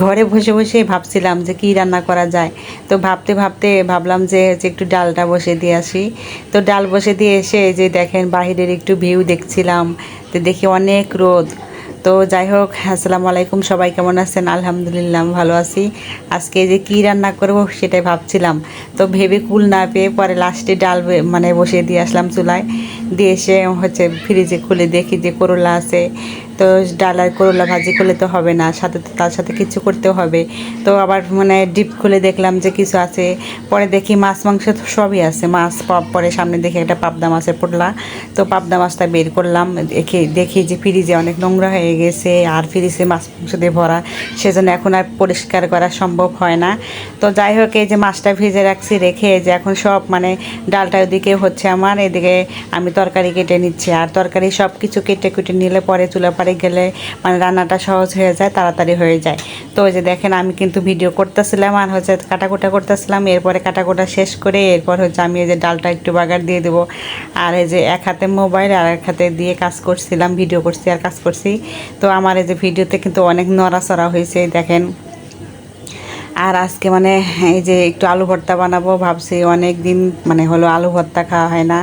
ঘরে বসে বসে ভাবছিলাম যে কি রান্না করা যায়। তো ভাবতে ভাবতে ভাবলাম যে যে একটু ডালটা বসে দিয়ে আসি। তো ডাল বসে দিয়ে এসে যে দেখেন বাহিরের একটু ভিউ দেখছিলাম, তো দেখি অনেক রোদ। তো যাই হোক, আসসালামু আলাইকুম, সবাই কেমন আছেন? আলহামদুলিল্লাহ ভালো আছি। আজকে যে কি রান্না করব সেটাই ভাবছিলাম। তো ভেবে কুল না পেয়ে পরে লাস্টে ডাল মানে বসিয়ে দিয়ে আসলাম চুলায়। দিয়ে এসে হচ্ছে ফ্রিজে খুলে দেখি যে করলা আছে। তো ডাল আর করলা ভাজি করলে তো হবে না, সাথে তো তার সাথে কিছু করতে হবে। তো আবার মানে ডিপ খুলে দেখলাম যে কিছু আছে, পরে দেখি মাছ মাংস তো সবই আছে। মাছ পরে সামনে দেখি একটা পাবদা মাছের পোটলা। তো পাবদা মাছটা বের করলাম দেখে দেখি যে ফ্রিজে অনেক নোংরা হয়ে গেছে, আর ফ্রিজে মাছ মাংস দিয়ে ভরা, সেজন্য এখন আর পরিষ্কার করা সম্ভব হয় না। তো যাই হোক, এই যে মাছটা ভেজে রাখছি, রেখে যে এখন সব মানে ডালটা ওদিকে হচ্ছে আমার, এদিকে আমি তরকারি কেটে নিচ্ছি। আর তরকারি সব কিছু কেটে কুটে নিলে পরে চুলা পাড়ে গেলে মানে রান্নাটা সহজ হয়ে যায়, তাড়াতাড়ি হয়ে যায়। তো ওই যে দেখেন আমি কিন্তু ভিডিও করতেছিলাম আর হচ্ছে কাটাকুটা করতেছিলাম, এরপরে কাটাকুটা শেষ করে এরপর হচ্ছে আমি এই যে ডালটা একটু বাগার দিয়ে দেবো। আর এই যে এক হাতে মোবাইল আর এক হাতে দিয়ে কাজ করছিলাম, ভিডিও করছি আর কাজ করছি। তো আমার এই যে ভিডিওতে কিন্তু অনেক নড়াচড়া হয়েছে দেখেন। আর আজকে মানে এই যে একটু আলু ভর্তা বানাবো ভাবছি, অনেক দিন মানে হলো আলু ভর্তা খাওয়া হয় না।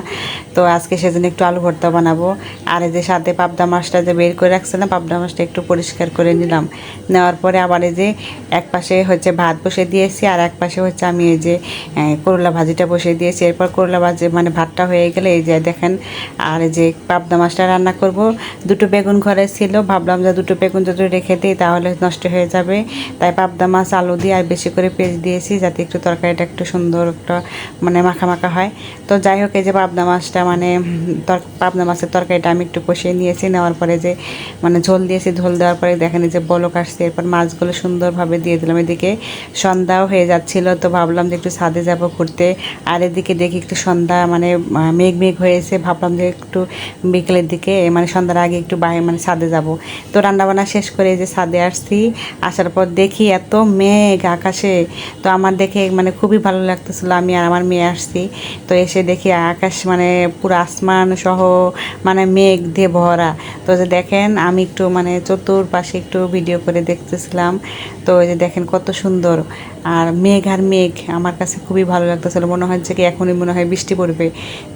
তো আজকে সেজন্য একটু আলু ভর্তা বানাবো। আর এই যে সাথে পাবদা মাছটা যে বের করে রাখছিলাম পাবদা মাছটা একটু পরিষ্কার করে নিলাম। নেওয়ার পরে আবার এই যে এক পাশে হচ্ছে ভাত বসে দিয়েছি, আর এক পাশে হচ্ছে আমি এই যে করলা ভাজিটা বসে দিয়েছি। এরপর করলা ভাজি মানে ভাতটা হয়ে গেলে এই যে দেখেন, আর এই যে পাবদা মাছটা রান্না করব। দুটো বেগুন ঘরে ছিল, ভাবলাম যে দুটো বেগুন যদি রেখে দিই তাহলে নষ্ট হয়ে যাবে। তাই পাবদা মাছ, আলু দিয়ে আর বেশি করে পেঁয়াজ দিয়েছি, যাতে একটু তরকারিটা একটু সুন্দর একটা মানে মাখা মাখা হয়। তো যাই হোক, এই যে পাবদা মাছটা মানে উম, তর পাবদা মাছের তরকারিটা আমি একটু কষিয়ে নিয়েছি নেওয়ার পরে যে মানে ঝোল দিয়েছি ঝোল দেওয়ার পরে দেখেন যে বলক আসছে। এরপর মাছগুলো সুন্দরভাবে দিয়ে দিলাম। এদিকে সন্ধ্যাও হয়ে যাচ্ছিল তো ভাবলাম যে একটু ছাদে যাব ঘুরতে। আর এদিকে দেখি একটু সন্ধ্যা মানে মেঘ মেঘ হয়েছে ভাবলাম যে একটু বিকেলের দিকে মানে সন্ধ্যার আগে একটু বাইরে মানে ছাদে যাব। তো রান্নাবান্না শেষ করে যে ছাদে আসছি আসার পর দেখি এত মেঘ আকাশে। তো আমার দেখে মানে খুবই ভালো লাগতেছিল আমি আর আমার মেয়ে আসছি। তো এসে দেখি আকাশ মানে পুরো আসমান সহ মানে মেঘ দিয়ে ভরা। তো যে দেখেন, আমি একটু মানে চতুর্পাশে একটু ভিডিও করে দেখতেছিলাম। তো যে দেখেন কত সুন্দর। আর মেঘ আর মেঘ আমার কাছে খুবই ভালো লাগতেছিল। মনে হচ্ছে কি এখনই মনে হয় বৃষ্টি পড়বে।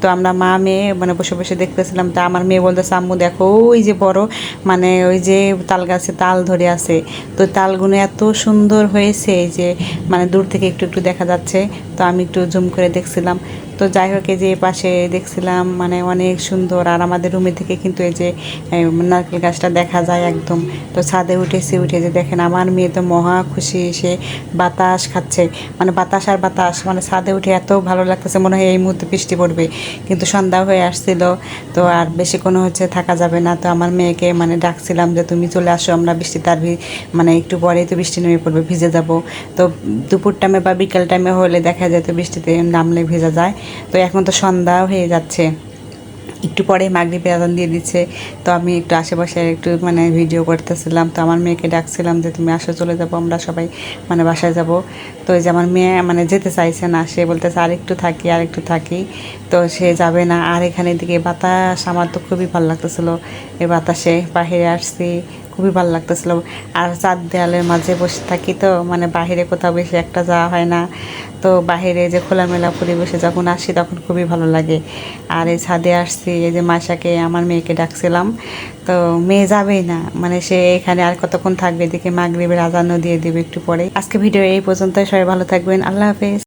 তো আমরা মা, মেয়ে মানে বসে বসে দেখতেছিলাম। তা আমার মেয়ে বলতে আম্মু দেখো, ওই যে বড় মানে ওই যে তাল গাছে তাল ধরে আছে। তো তালগুলো এত সুন্দর হয়েছে যে মানে দূর থেকে একটু একটু দেখা যাচ্ছে। তো আমি একটু জুম করে দেখছিলাম। তো যাই হোক, এই যে পাশে দেখছিলাম মানে অনেক সুন্দর। আর আমাদের রুমে থেকে কিন্তু এই যে নারকেল গাছটা দেখা যায় একদম। তো ছাদে উঠেছে উঠে যে দেখেন, আমার মেয়ে তো মহা খুশি, সে বাতাস খাচ্ছে। মানে বাতাস আর বাতাস মানে ছাদে উঠে এত ভালো লাগতেছে, মনে হয় এই মুহূর্তে বৃষ্টি পড়বে। কিন্তু সন্ধ্যা হয়ে আসছিল, তো আর বেশি কোনো হচ্ছে থাকা যাবে না। তো আমার মেয়েকে মানে ডাকছিলাম যে, তুমি চলে আসো, আমরা বৃষ্টি তার মানে একটু পরেই তো বৃষ্টি নেমে পড়বে, ভিজে যাব। তো দুপুর টাইমে বা বিকেল টাইমে হলে দেখা যায় তো বৃষ্টিতে নামলে ভেজা যায়। তো এখন তো সন্ধ্যা হয়ে যাচ্ছে। একটু পরে মাগরিবে আজান দিয়ে দিচ্ছে। তো আমি একটু আশেপাশে একটু মানে ভিডিও করতেছিলাম। তো আমার মেয়েকে ডাকছিলাম যে, তুমি আসো, চলে যাব, আমরা সবাই মানে বাসায় যাব। তো এই যে আমার মেয়ে মানে যেতে চাইছে না, সে বলতেছে আর একটু থাকি আর একটু থাকি। তো সে যাবে না। আর এখানে দিকে বাতাস, আমার তো খুবই ভালো লাগতেছিল। এই বাতাসে বাহিরে আসছি খুবই ভালো লাগতেছিল। আর চার দেয়ালের মাঝে বসে থাকি তো মানে বাহিরে কোথাও বেশি একটা যাওয়া হয় না। তো বাহিরে যে খোলামেলা পরিবেশে যখন আসি তখন খুবই ভালো লাগে। আর এই ছাদে আসছি, এই যে মাসাকে আমার মেয়েকে ডাকছিলাম। তো মেয়ে যাবেই না মানে সে এখানে আর কতক্ষণ থাকবে, এদিকে মাগরিবের আজানও দিয়ে দেবে একটু পরে। আজকে ভিডিও এই পর্যন্ত সবাই ভালো থাকবেন, আল্লাহ হাফেজ।